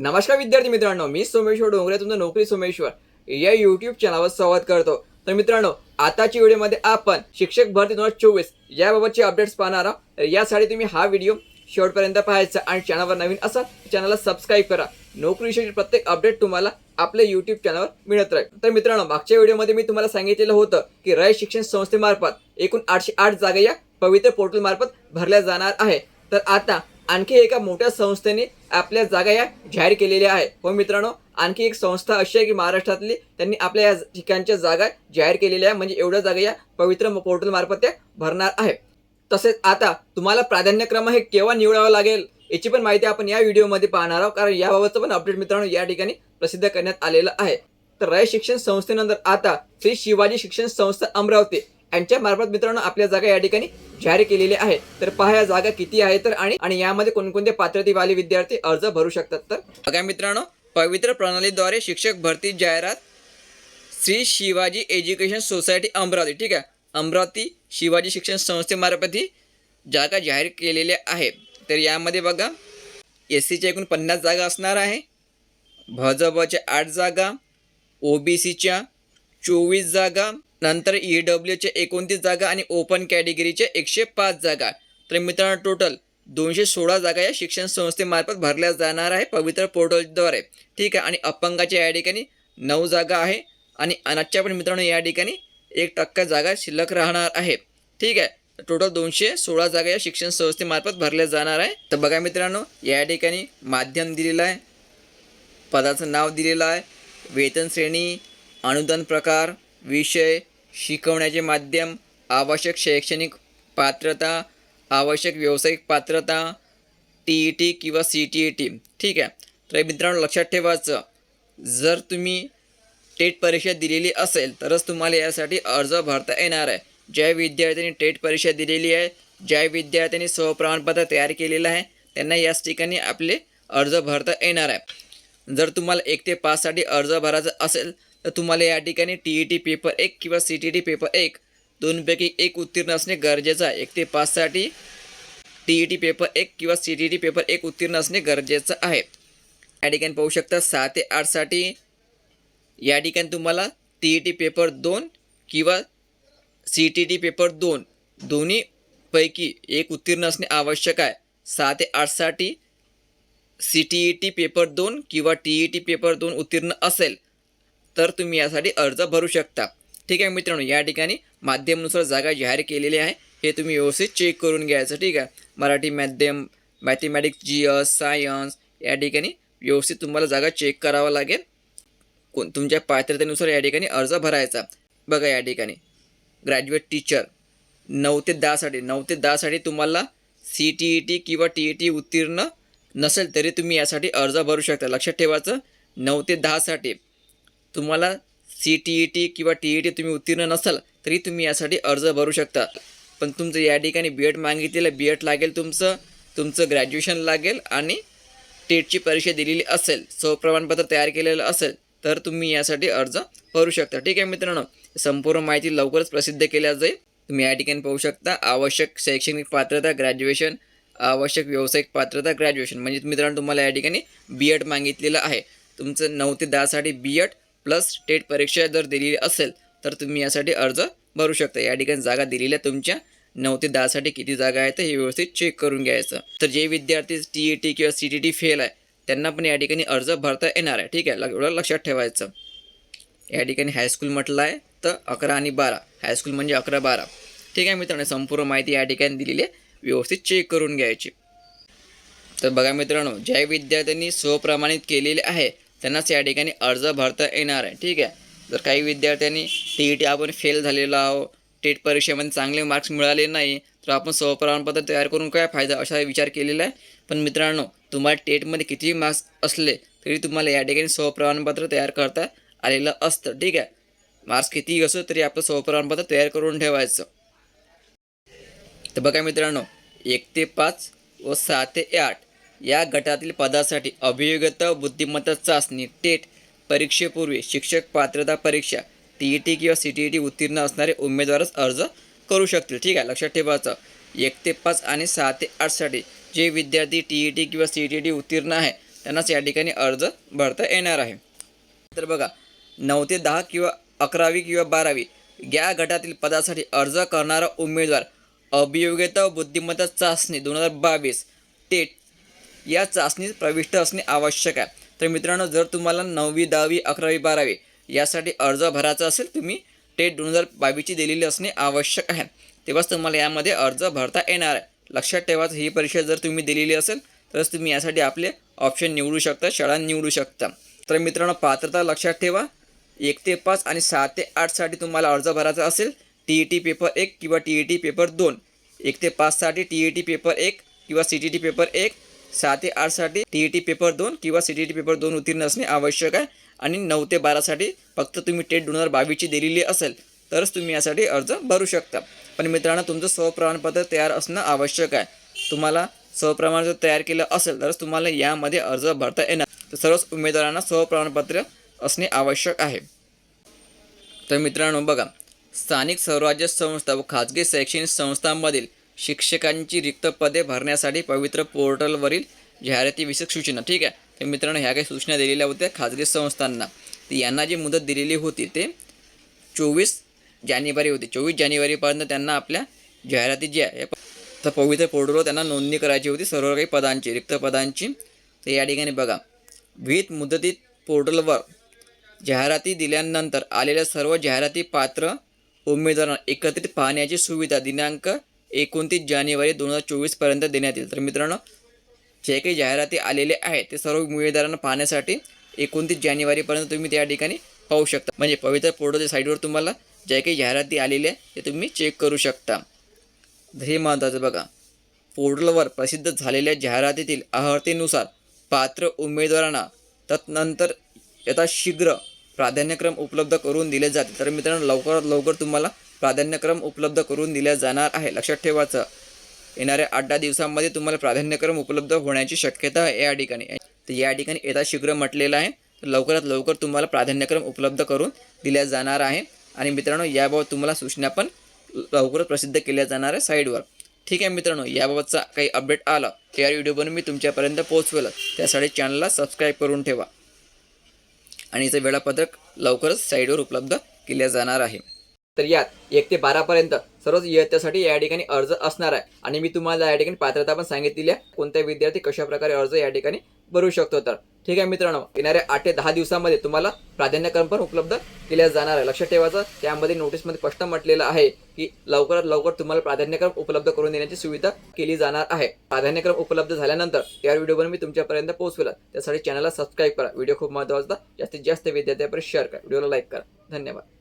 नमस्कार विद्यार्थी मित्रांनो मी सोमेश्वर डोंगरे तुमचं नोकरी सोमेश्वर. या युट्यूब चॅनलवर संवाद करतो. तर मित्रांनो आताच्या व्हिडिओमध्ये आपण शिक्षक भरती दोन हजार चोवीस याबाबतचे अपडेट्स पाहणार आहोत. यासाठी तुम्ही हा व्हिडिओ शेवटपर्यंत पाहायचा आणि चॅनलवर नवीन असाल चॅनलला सबस्क्राईब करा. नोकरीविषयी प्रत्येक अपडेट तुम्हाला आपल्या यूट्यूब चॅनलवर मिळत राहील. तर मित्रांनो मागच्या व्हिडिओमध्ये मी तुम्हाला सांगितलेलं होतं की रय शिक्षण संस्थेमार्फत एकूण आठशे आठ जागा या पवित्र पोर्टलमार्फत भरल्या जाणार आहे. तर आता आणखी एका मोठ्या संस्थेने आपल्या जागा या जाहीर केलेल्या आहे हो मित्रांनो आणखी एक संस्था अशी आहे की महाराष्ट्रातली त्यांनी आपल्या या ठिकाणच्या जागा जाहीर केलेल्या आहे म्हणजे एवढ्या जागा या पवित्र पोर्टल मार्फत त्या भरणार आहे तसेच आता तुम्हाला प्राधान्यक्रम हे केव्हा निवडावा लागेल याची पण माहिती आपण या व्हिडिओमध्ये पाहणार आहोत. कारण याबाबतचं पण अपडेट मित्रांनो या ठिकाणी प्रसिद्ध करण्यात आलेलं आहे. तर रय शिक्षण संस्थेनंतर आता श्री शिवाजी शिक्षण संस्था अमरावती यांच्या मार्फत मित्रांनो आपल्या जागा या ठिकाणी जाहीर केलेल्या आहे तर पहा या जागा किती आहे तर आणि आणि यामध्ये कोणकोणते पात्रतेवाले विद्यार्थी अर्ज भरू शकतात तर? बघा मित्रांनो पवित्र प्रणालीद्वारे शिक्षक भरती जाहिरात श्री शिवाजी एज्युकेशन सोसायटी अमरावती ठीक आहे? अमरावती शिवाजी शिक्षण संस्थेमार्फत ही जागा जाहीर केलेल्या आहे तर यामध्ये बघा एस सीच्या एकूण पन्नास जागा असणार आहे. भजबच्या आठ जागा ओ बी सीच्या चोवीस जागा नंतर ई डब्ल्यूच्या एकोणतीस जागा आणि ओपन कॅटेगरीच्या एकशे पाच जागा. तर मित्रांनो टोटल दोनशे सोळा जागा या शिक्षण संस्थेमार्फत भरल्या जाणार आहे पवित्र पोर्टलद्वारे ठीक आहे? आणि अपंगाच्या या ठिकाणी नऊ जागा आहे. आणि अनाथच्या पण मित्रांनो या ठिकाणी एक टक्का जागा शिल्लक राहणार आहे. ठीक आहे? टोटल दोनशे सोळा जागा या शिक्षण संस्थेमार्फत भरल्या जाणार आहे. तर बघा मित्रांनो या ठिकाणी माध्यम दिलेलं आहे. पदाचं नाव दिलेलं आहे. वेतन श्रेणी अनुदान प्रकार विषय शिकवण्याचे माध्यम आवश्यक शैक्षणिक पात्रता आवश्यक व्यावसायिक पात्रता टी ई टी किंवा सी टी ई टी. ठीक आहे? तर मित्रांनो लक्षात ठेवायचं. जर तुम्ही टेट परीक्षा दिलेली असेल तरच तुम्हाला यासाठी अर्ज भरता येणार आहे. ज्या विद्यार्थ्यांनी टेट परीक्षा दिलेली आहे ज्या विद्यार्थ्यांनी स्वप्रमाणपत्र तयार केलेलं आहे त्यांना याच ठिकाणी आपले अर्ज भरता येणार आहे. जर तुम्हाला एक ते पाचसाठी अर्ज भरायचा असेल तर तुम्हाला या ठिकाणी टी ई टी पेपर एक किंवा सी टी टी पेपर एक दोनपैकी एक उत्तीर्ण असणे गरजेचं आहे. एक ते पाचसाठी टी ई टी पेपर एक किंवा सी टी टी पेपर एक उत्तीर्ण असणे गरजेचं आहे. या ठिकाणी पाहू शकता सहा ते आठसाठी या ठिकाणी तुम्हाला टी ई टी पेपर दोन किंवा सी टी टी पेपर दोन दोन्हीपैकी एक उत्तीर्ण असणे आवश्यक आहे. सहा ते आठसाठी C T E T paper दोन किंवा टी ई टी पेपर दोन उत्तीर्ण असेल. तर तुम्ही यासाठी अर्ज भरू शकता. ठीक आहे मित्रांनो या ठिकाणी माध्यमानुसार जागा जाहीर केलेली आहे. हे तुम्ही व्यवस्थित चेक करून घ्यायचं ठीक आहे. मराठी माध्यम मॅथमॅटिक्स जी एस सायन्स या ठिकाणी व्यवस्थित तुम्हाला जागा चेक करावा लागेल. कोण तुमच्या पात्रतेनुसार या ठिकाणी अर्ज भरायचा. बघा या ठिकाणी ग्रॅज्युएट टीचर नऊ ते दहासाठी नऊ ते दहासाठी तुम्हाला सी टी ई टी किंवा टी ई टी उत्तीर्ण नसेल तरी तुम्ही यासाठी अर्ज भरू शकता. लक्षात ठेवायचं नऊ ते दहासाठी. तुम्हाला सी टी ई टी किंवा टी ई टी तुम्ही उत्तीर्ण नसाल तरी तुम्ही यासाठी अर्ज भरू शकता. पण तुमचं या ठिकाणी बी एड मागितलेलं बी एड लागेल तुमचं तुमचं ग्रॅज्युएशन लागेल आणि टेटची परीक्षा दिलेली असेल स्वप्रमाणपत्र तयार केलेलं असेल तर तुम्ही यासाठी अर्ज भरू शकता. ठीक आहे मित्रांनो संपूर्ण माहिती लवकरच प्रसिद्ध केल्या जाईल. तुम्ही या ठिकाणी पाहू शकता आवश्यक शैक्षणिक पात्रता ग्रॅज्युएशन आवश्यक व्यावसायिक पात्रता ग्रॅज्युएशन म्हणजे मित्रांनो तुम्हाला या ठिकाणी बी एड मागितलेलं आहे. तुमचं नऊ ते दहासाठी बी एड प्लस टेट परीक्षा जर दिलेली असेल तर तुम्ही यासाठी अर्ज भरू शकता. या ठिकाणी जागा दिलेल्या तुमच्या नऊ ते दहासाठी किती जागा आहेत हे व्यवस्थित चेक करून घ्यायचं. तर जे विद्यार्थी टी ई टी किंवा सी टी टी फेल आहे त्यांना पण या ठिकाणी अर्ज भरता येणार आहे. ठीक आहे एवढं लक्षात ठेवायचं. या ठिकाणी हायस्कूल म्हटलं आहे तर अकरा आणि बारा. हायस्कूल म्हणजे अकरा बारा. ठीक आहे मित्रांनो संपूर्ण माहिती या ठिकाणी दिलेली आहे. व्यवस्थित चेक करून घ्यायची. तर बघा मित्रांनो ज्या विद्यार्थ्यांनी स्वप्रमाणित केलेले आहे त्यांनाच या ठिकाणी अर्ज भरता येणार आहे. ठीक आहे? जर काही विद्यार्थ्यांनी टी ई टी आपण फेल झालेलो आहो टेट परीक्षेमध्ये चांगले मार्क्स मिळाले नाही तर आपण स्वप्रमाणपत्र तयार करून काय फायदा असा विचार केलेला आहे. पण मित्रांनो तुम्हाला टेटमध्ये कितीही मार्क्स असले तरी तुम्हाला या ठिकाणी स्वप्रमाणपत्र तयार करता आलेलं असतं. ठीक आहे? मार्क्स कितीही असो तरी आपलं स्वप्रमाणपत्र तयार करून ठेवायचं. तर बघा मित्रांनो एक ते पाच व सहा ते आठ. या गटातील पदासाठी अभियोग्यता बुद्धिमत्ता चाचणी टेट परीक्षेपूर्वी शिक्षक पात्रता परीक्षा टी ई टी किंवा सी टी ई टी उत्तीर्ण असणारे उमेदवारच अर्ज करू शकतील. ठीक आहे लक्षात ठेवायचं एक ते पाच आणि सहा ते आठसाठी जे विद्यार्थी टी ई टी किंवा सी टी ई टी उत्तीर्ण आहे त्यांनाच या ठिकाणी अर्ज भरता येणार आहे. तर बघा नऊ ते दहा किंवा अकरावी किंवा बारावी या गटातील पदासाठी अर्ज करणारा उमेदवार अभियोग्यता व बुद्धिमत्ता चाचणी दोन हजार बावीस टेट या चाचणीत प्रविष्ट असणे आवश्यक आहे. तर मित्रांनो जर तुम्हाला नववी दहावी अकरावी बारावी यासाठी अर्ज भरायचा असेल तुम्ही टेट दोन हजार बावीसची दिलेली असणे आवश्यक आहे. तेव्हाच तुम्हाला यामध्ये अर्ज भरता येणार आहे. लक्षात ठेवा ही परीक्षा जर तुम्ही दिलेली असेल तरच तुम्ही यासाठी आपले ऑप्शन निवडू शकता शाळा निवडू शकता. तर मित्रांनो पात्रता लक्षात ठेवा. एक ते पाच आणि सहा ते आठसाठी तुम्हाला अर्ज भरायचा असेल टी ई टी पेपर एक किंवा टी ई टी पेपर दोन. एक ते पाचसाठी टी ई टी पेपर एक किंवा सी टी टी पेपर एक सहा ते आठसाठी टी ई टी पेपर दोन किंवा सी टी टी पेपर दोन उत्तीर्ण असणे आवश्यक आहे. आणि नऊ ते बारासाठी फक्त तुम्ही टेट दोन हजार बावीसची दिलेली असेल तरच तुम्ही यासाठी अर्ज भरू शकता. पण मित्रांनो तुमचं स्वप्रमाणपत्र तयार असणं आवश्यक आहे. तुम्हाला स्वप्रमाणपत्र तयार केलं असेल तरच तुम्हाला यामध्ये अर्ज भरता येणार. तर सर्वच उमेदवारांना स्वप्रमाणपत्र असणे आवश्यक आहे. तर मित्रांनो बघा. स्थानिक स्वराज्य संस्था व खाजगी शैक्षणिक संस्थांमधील शिक्षकांची रिक्त पदे भरण्यासाठी पवित्र पोर्टलवरील जाहिरातीविषयक सूचना ठीक आहे? तर मित्रांनो ह्या काही सूचना दिलेल्या होत्या खाजगी संस्थांना. तर यांना जी मुदत दिलेली होती ते चोवीस जानेवारी होती. चोवीस जानेवारीपर्यंत त्यांना आपल्या जाहिराती जी आहे तर पवित्र पोर्टलवर त्यांना नोंदणी करायची होती सर्व काही पदांची रिक्त पदांची. तर या ठिकाणी बघा विहित मुदतीत पोर्टलवर जाहिराती दिल्यानंतर आलेल्या सर्व जाहिराती पात्र उमेदवारांना एकत्रित पाहण्याची सुविधा दिनांक एकोणतीस जानेवारी दोन हजार चोवीसपर्यंत देण्यात येईल. तर मित्रांनो जे काही जाहिराती आलेले आहेत ते सर्व उमेदवारांना पाहण्यासाठी एकोणतीस जानेवारीपर्यंत तुम्ही त्या ठिकाणी पाहू शकता. म्हणजे पवित्र पोर्टलच्या साईटवर तुम्हाला ज्या काही जाहिराती आलेल्या आहे ते तुम्ही चेक करू शकता. हे महत्त्वाचं बघा. पोर्टलवर प्रसिद्ध झालेल्या जाहिरातीतील अहर्तेनुसार पात्र उमेदवारांना तत्नंतर यथाशीघ्र प्राधान्यक्रम उपलब्ध करून दिले जाते तर मित्रांनो लवकरात लवकर तुम्हाला प्राधान्यक्रम उपलब्ध करून दिल्या जाणार आहे. लक्षात ठेवायचं येणाऱ्या आठ दहा दिवसांमध्ये तुम्हाला प्राधान्यक्रम उपलब्ध होण्याची शक्यता आहे या ठिकाणी. तर या ठिकाणी येता शीघ्र म्हटलेलं आहे. तर लवकरात लवकर तुम्हाला प्राधान्यक्रम उपलब्ध करून दिल्या जाणार आहे. आणि मित्रांनो याबाबत तुम्हाला सूचना पण लवकरच प्रसिद्ध केल्या जाणार आहे साईडवर ठीक आहे मित्रांनो याबाबतचा काही अपडेट आला तर या व्हिडिओ बनवून मी तुमच्यापर्यंत पोहोचवेल. त्यासाठी चॅनलला सबस्क्राईब करून ठेवा. आणि याचं वेळापत्रक लवकरच साईडवर उपलब्ध केल्या जाणार आहे. तर यात एक ते बारापर्यंत सर्वच इयत्तेसाठी या ठिकाणी अर्ज असणार आहे. आणि मी तुम्हाला या ठिकाणी पात्रता पण सांगितलेली आहे. कोणत्या विद्यार्थी कशा प्रकारे अर्ज या ठिकाणी भरू शकतो तर. ठीक आहे मित्रांनो येणाऱ्या आठ ते दहा दिवसामध्ये तुम्हाला प्राधान्यक्रम पण उपलब्ध केल्या जाणार आहे. लक्षात ठेवायचं त्यामध्ये नोटीसमध्ये स्पष्ट म्हटलेलं आहे की लवकरात लवकर तुम्हाला प्राधान्यक्रम उपलब्ध करून देण्याची सुविधा केली जाणार आहे. प्राधान्यक्रम उपलब्ध झाल्यानंतर त्या व्हिडिओवर मी तुमच्यापर्यंत पोहोचवेल. त्यासाठी चॅनलला सबस्क्राईब करा. व्हिडिओ खूप महत्त्वाचा जास्तीत जास्त विद्यार्थ्यापर्यंत शेअर करा. व्हिडिओला लाईक करा. धन्यवाद.